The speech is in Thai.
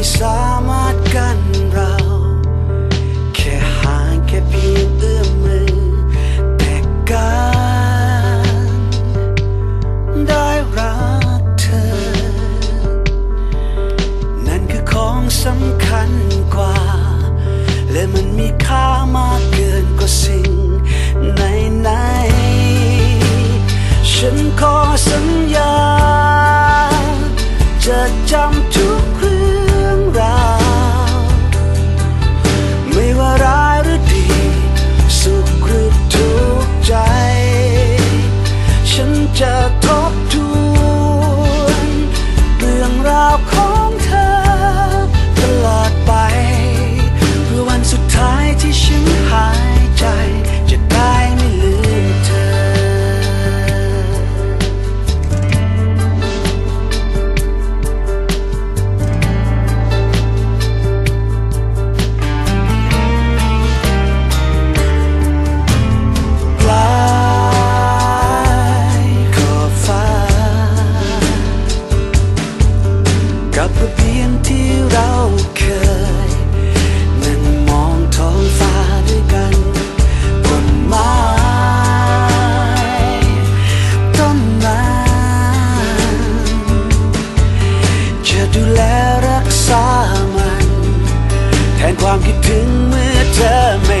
ไม่สามารถกันเรา แค่ห่างแค่เพียงเอื้อมมือ แต่การได้รักเธอ นั่นคือของสำคัญกว่า และมันมีค่ามากเกินกว่าสิ่งไหน ระเบียงที่เราเคย นั่งมองท้องฟ้าด้วยกันต้นไม้ต้นนั้จะดูแลรักษามัน แทนความคิดถึงเมื่อเธอไม่